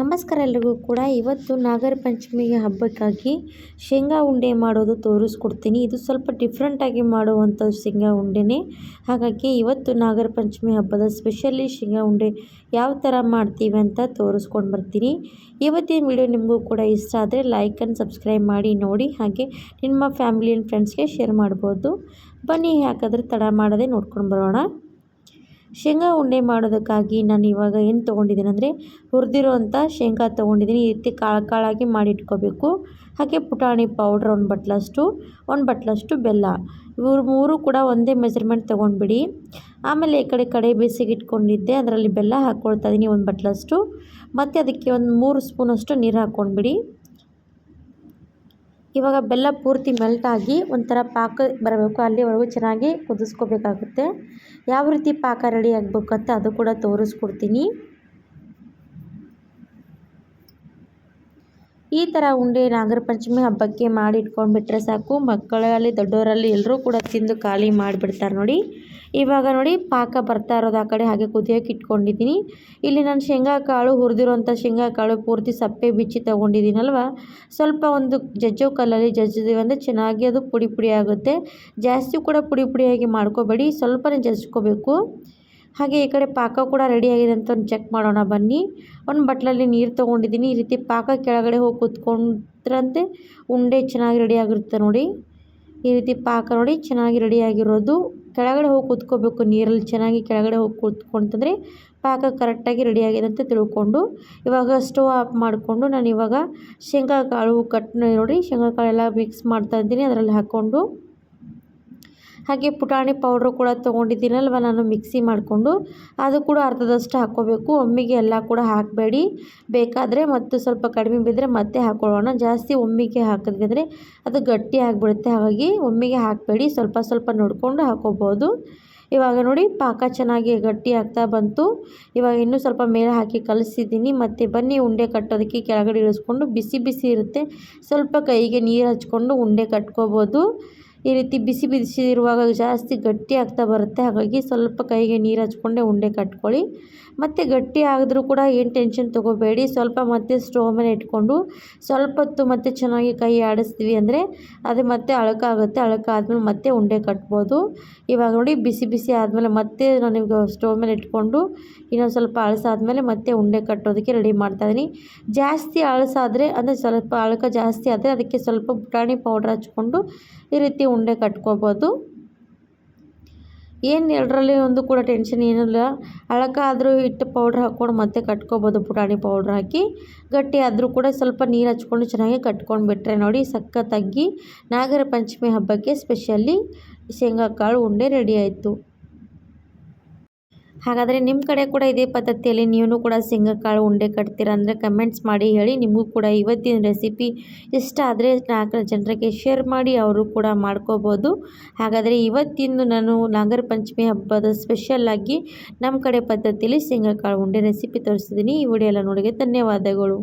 ನಮಸ್ಕಾರ ಎಲ್ರಿಗೂ ಕೂಡ. ಇವತ್ತು ನಾಗರ ಪಂಚಮಿಗೆ ಹಬ್ಬಕ್ಕಾಗಿ ಶೇಂಗಾ ಉಂಡೆ ಮಾಡೋದು ತೋರಿಸ್ಕೊಡ್ತೀನಿ. ಇದು ಸ್ವಲ್ಪ ಡಿಫ್ರೆಂಟಾಗಿ ಮಾಡುವಂಥದ್ದು ಶೇಂಗಾ ಉಂಡೆನೇ. ಹಾಗಾಗಿ ಇವತ್ತು ನಾಗರ ಪಂಚಮಿ ಹಬ್ಬದ ಸ್ಪೆಷಲಿ ಶೇಂಗಾ ಉಂಡೆ ಯಾವ ಥರ ಮಾಡ್ತೀವಿ ಅಂತ ತೋರಿಸ್ಕೊಂಡು ಬರ್ತೀನಿ. ಇವತ್ತಿನ ವಿಡಿಯೋ ನಿಮಗೂ ಕೂಡ ಇಷ್ಟ ಆದರೆ ಲೈಕ್ ಆ್ಯಂಡ್ ಸಬ್ಸ್ಕ್ರೈಬ್ ಮಾಡಿ, ನೋಡಿ ಹಾಗೆ ನಿಮ್ಮ ಫ್ಯಾಮಿಲಿ ಆ್ಯಂಡ್ ಫ್ರೆಂಡ್ಸ್ಗೆ ಶೇರ್ ಮಾಡ್ಬೋದು. ಬನ್ನಿ ಹಾಕಿದ್ರೆ ತಡ ಮಾಡದೆ ನೋಡ್ಕೊಂಡು ಬರೋಣ. ಶೇಂಗಾ ಉಂಡೆ ಮಾಡೋದಕ್ಕಾಗಿ ನಾನು ಇವಾಗ ಏನು ತೊಗೊಂಡಿದ್ದೀನಿ ಅಂದರೆ ಹುರಿದಿರೋವಂಥ ಶೇಂಗಾ ತೊಗೊಂಡಿದ್ದೀನಿ. ಈ ರೀತಿ ಕಾಳು ಕಾಳಾಗಿ ಮಾಡಿ ಇಟ್ಕೋಬೇಕು ಹಾಗೆ ಪುಟಾಣಿ ಪೌಡ್ರ್ ಒಂದು ಬಟ್ಲಷ್ಟು ಒಂದು ಬಟ್ಲಷ್ಟು ಬೆಲ್ಲ. ಇವರು ಮೂರು ಕೂಡ ಒಂದೇ ಮೆಜರ್ಮೆಂಟ್ ತೊಗೊಂಡ್ಬಿಡಿ. ಆಮೇಲೆ ಈ ಕಡೆ ಕಡೆ ಬೇಸಿಗೆ ಇಟ್ಕೊಂಡಿದ್ದೆ, ಅದರಲ್ಲಿ ಬೆಲ್ಲ ಹಾಕ್ಕೊಳ್ತಾ ಇದ್ದೀನಿ ಒಂದು ಬಟ್ಲಷ್ಟು. ಮತ್ತು ಅದಕ್ಕೆ ಒಂದು ಮೂರು ಸ್ಪೂನಷ್ಟು ನೀರು ಹಾಕ್ಕೊಂಡ್ಬಿಡಿ. ಇವಾಗ ಬೆಲ್ಲ ಪೂರ್ತಿ ಮೆಲ್ಟ್ ಆಗಿ ಒಂಥರ ಪಾಕ ಬರಬೇಕು. ಅಲ್ಲಿವರೆಗೂ ಚೆನ್ನಾಗಿ ಕುದಿಸ್ಕೋಬೇಕಾಗುತ್ತೆ. ಯಾವ ರೀತಿ ಪಾಕ ರೆಡಿ ಆಗಬೇಕು ಅಂತ ಅದು ಕೂಡ ತೋರಿಸ್ಕೊಡ್ತೀನಿ. ಈ ಥರ ಉಂಡೆ ನಾಗರ ಪಂಚಮಿ ಹಬ್ಬಕ್ಕೆ ಮಾಡಿ ಇಟ್ಕೊಂಡ್ಬಿಟ್ರೆ ಸಾಕು. ಮಕ್ಕಳಲ್ಲಿ, ದೊಡ್ಡವರಲ್ಲಿ ಎಲ್ಲರೂ ಕೂಡ ತಿಂದು ಖಾಲಿ ಮಾಡಿಬಿಡ್ತಾರೆ ನೋಡಿ. ಇವಾಗ ನೋಡಿ ಪಾಕ ಬರ್ತಾ ಇರೋದು ಆ ಕಡೆ, ಹಾಗೆ ಕುದಿಯೋಕೆ ಇಟ್ಕೊಂಡಿದ್ದೀನಿ. ಇಲ್ಲಿ ನಾನು ಶೇಂಗಾ ಕಾಳು ಹುರಿದಿರೋಂಥ ಶೇಂಗಾ ಕಾಳು ಪೂರ್ತಿ ಸಪ್ಪೆ ಬಿಚ್ಚಿ ತೊಗೊಂಡಿದ್ದೀನಲ್ವ? ಸ್ವಲ್ಪ ಒಂದು ಜಜ್ಜೋ ಕಲ್ಲಲ್ಲಿ ಜಜ್ಜಿದೀವಿ ಅಂದರೆ ಚೆನ್ನಾಗಿ ಅದು ಪುಡಿ ಪುಡಿ ಆಗುತ್ತೆ. ಜಾಸ್ತಿ ಕೂಡ ಪುಡಿ ಪುಡಿಯಾಗಿ ಮಾಡ್ಕೋಬೇಡಿ. ಸ್ವಲ್ಪನೇ ಜಜ್ಕೋಬೇಕು ಹಾಗೆ ಈ ಕಡೆ ಪಾಕ ಕೂಡ ರೆಡಿಯಾಗಿದೆ ಅಂತ ಒಂದು ಚೆಕ್ ಮಾಡೋಣ ಬನ್ನಿ. ಒಂದು ಬಟ್ಲಲ್ಲಿ ನೀರು ತೊಗೊಂಡಿದ್ದೀನಿ ಈ ರೀತಿ ಪಾಕ ಕೆಳಗಡೆ ಹೋಗಿ ಕುತ್ಕೊಂಡ್ರಂತೆ ಉಂಡೆ ಚೆನ್ನಾಗಿ ರೆಡಿಯಾಗಿರುತ್ತೆ ನೋಡಿ. ಈ ರೀತಿ ಪಾಕ ನೋಡಿ ಚೆನ್ನಾಗಿ ರೆಡಿಯಾಗಿರೋದು ಕೆಳಗಡೆ ಹೋಗಿ ಕೂತ್ಕೋಬೇಕು. ನೀರಲ್ಲಿ ಚೆನ್ನಾಗಿ ಕೆಳಗಡೆ ಹೋಗಿ ಕೂತ್ಕೊಂತಂದರೆ ಪಾಕ ಕರೆಕ್ಟಾಗಿ ರೆಡಿಯಾಗಿದೆ ಅಂತ ತಿಳ್ಕೊಂಡು. ಇವಾಗ ಸ್ಟವ್ ಆಫ್ ಮಾಡಿಕೊಂಡು ನಾನು ಇವಾಗ ಶೇಂಗಾ ಕಾಳು ಕಟ್ ನೋಡಿ. ಶೇಂಗಾ ಕಾಳು ಎಲ್ಲ ಮಿಕ್ಸ್ ಮಾಡ್ತಾ ಇದ್ದೀನಿ. ಅದರಲ್ಲಿ ಹಾಕ್ಕೊಂಡು ಹಾಗೆ ಪುಟಾಣಿ ಪೌಡ್ರು ಕೂಡ ತೊಗೊಂಡಿದ್ದೀನಲ್ವ ನಾನು ಮಿಕ್ಸಿ ಮಾಡಿಕೊಂಡು. ಅದು ಕೂಡ ಅರ್ಧದಷ್ಟು ಹಾಕ್ಕೋಬೇಕು. ಒಮ್ಮೆಗೆ ಎಲ್ಲ ಕೂಡ ಹಾಕಬೇಡಿ. ಬೇಕಾದರೆ ಮತ್ತು ಸ್ವಲ್ಪ ಕಡಿಮೆ ಬಿದ್ದರೆ ಮತ್ತೆ ಹಾಕ್ಕೊಳ್ಳೋಣ. ಜಾಸ್ತಿ ಒಮ್ಮೆಗೆ ಹಾಕಿದ್ವಿ ಅಂದರೆ ಅದು ಗಟ್ಟಿ ಆಗಿಬಿಡುತ್ತೆ. ಹಾಗಾಗಿ ಒಮ್ಮೆಗೆ ಹಾಕಬೇಡಿ. ಸ್ವಲ್ಪ ಸ್ವಲ್ಪ ನೋಡಿಕೊಂಡು ಹಾಕ್ಕೋಬೋದು. ಇವಾಗ ನೋಡಿ ಪಾಕ ಚೆನ್ನಾಗಿ ಗಟ್ಟಿ ಆಗ್ತಾ ಬಂತು. ಇವಾಗ ಇನ್ನೂ ಸ್ವಲ್ಪ ಮೇಲೆ ಹಾಕಿ ಕಲಿಸಿದ್ದೀನಿ. ಮತ್ತು ಬನ್ನಿ ಉಂಡೆ ಕಟ್ಟೋದಕ್ಕೆ ಕೆಳಗಡೆ ಇಳಿಸ್ಕೊಂಡು ಬಿಸಿ ಬಿಸಿ ಇರುತ್ತೆ. ಸ್ವಲ್ಪ ಕೈಗೆ ನೀರು ಹಚ್ಕೊಂಡು ಉಂಡೆ ಕಟ್ಕೋಬೋದು. ಈ ರೀತಿ ಬಿಸಿ ಬಿಸಿ ಇರುವಾಗ ಜಾಸ್ತಿ ಗಟ್ಟಿ ಆಗ್ತಾ ಬರುತ್ತೆ. ಹಾಗಾಗಿ ಸ್ವಲ್ಪ ಕೈಗೆ ನೀರು ಹಚ್ಕೊಂಡೆ ಉಂಡೆ ಕಟ್ಕೊಳ್ಳಿ. ಮತ್ತು ಗಟ್ಟಿ ಆಗಿದ್ರೂ ಕೂಡ ಏನು ಟೆನ್ಷನ್ ತೊಗೋಬೇಡಿ. ಸ್ವಲ್ಪ ಮತ್ತೆ ಸ್ಟೋವ್ ಮೇಲೆ ಇಟ್ಕೊಂಡು ಸ್ವಲ್ಪ ಹೊತ್ತು ಮತ್ತೆ ಚೆನ್ನಾಗಿ ಕೈ ಆಡಿಸ್ತೀವಿ ಅಂದರೆ ಅದು ಮತ್ತೆ ಅಳಕಾಗುತ್ತೆ. ಅಳಕಾದ್ಮೇಲೆ ಮತ್ತೆ ಉಂಡೆ ಕಟ್ಬೋದು. ಇವಾಗ ನೋಡಿ ಬಿಸಿ ಬಿಸಿ ಆದಮೇಲೆ ಮತ್ತೆ ನಾನು ಸ್ಟೋವ್ ಮೇಲೆ ಇಟ್ಕೊಂಡು ಇನ್ನೊಂದು ಸ್ವಲ್ಪ ಅಳಸಾದ್ಮೇಲೆ ಮತ್ತೆ ಉಂಡೆ ಕಟ್ಟೋದಕ್ಕೆ ರೆಡಿ ಮಾಡ್ತಾಯಿದ್ದೀನಿ ಜಾಸ್ತಿ ಅಳಸಾದರೆ ಅಂದರೆ ಸ್ವಲ್ಪ ಅಳಕ ಜಾಸ್ತಿ ಆದರೆ ಅದಕ್ಕೆ ಸ್ವಲ್ಪ ಪುಟಾಣಿ ಪೌಡ್ರ್ ಹಚ್ಕೊಂಡು ಈ ರೀತಿ ಉಂಡೆ ಕಟ್ಕೋಬೋದು. ಏನು ಎರಡರಲ್ಲಿ ಒಂದು ಕೂಡ ಟೆನ್ಷನ್ ಏನಿಲ್ಲ. ಅಳಕಾದರೂ ಹಿಟ್ಟು ಪೌಡ್ರ್ ಹಾಕ್ಕೊಂಡು ಮತ್ತೆ ಕಟ್ಕೋಬೋದು, ಪುಟಾಣಿ ಪೌಡ್ರ್ ಹಾಕಿ. ಗಟ್ಟಿ ಆದರೂ ಕೂಡ ಸ್ವಲ್ಪ ನೀರು ಹಚ್ಕೊಂಡು ಚೆನ್ನಾಗಿ ಕಟ್ಕೊಂಡು ಬಿಟ್ಟರೆ ನೋಡಿ ಸಖತ್ತಾಗಿ ನಾಗರ ಪಂಚಮಿ ಹಬ್ಬಕ್ಕೆ ಸ್ಪೆಷಲಿ ಶೇಂಗಾ ಕಾಳು ಉಂಡೆ ರೆಡಿ ಆಯಿತು. ಹಾಗಾದರೆ ನಿಮ್ಮ ಕಡೆ ಕೂಡ ಇದೇ ಪದ್ಧತಿಯಲ್ಲಿ ನೀವು ಕೂಡ ಕಾಳು ಉಂಡೆ ಕಟ್ತೀರ ಅಂದರೆ ಕಮೆಂಟ್ಸ್ ಮಾಡಿ ಹೇಳಿ. ನಿಮಗೂ ಕೂಡ ಇವತ್ತಿನ ರೆಸಿಪಿ ಇಷ್ಟ ಆದರೆ ನಾಲ್ಕು ಜನರಿಗೆ ಶೇರ್ ಮಾಡಿ, ಅವರು ಕೂಡ ಮಾಡ್ಕೋಬೋದು. ಹಾಗಾದರೆ ಇವತ್ತಿಂದು ನಾನು ನಾಗರ ಪಂಚಮಿ ಹಬ್ಬದ ಸ್ಪೆಷಲ್ಲಾಗಿ ನಮ್ಮ ಕಡೆ ಪದ್ಧತಿಯಲ್ಲಿ ಕಾಳು ಉಂಡೆ ರೆಸಿಪಿ ತೋರಿಸಿದ್ದೀನಿ ಈ ವಿಡಿಯೋ ಎಲ್ಲ ನೋಡಿಗೆ ಧನ್ಯವಾದಗಳು.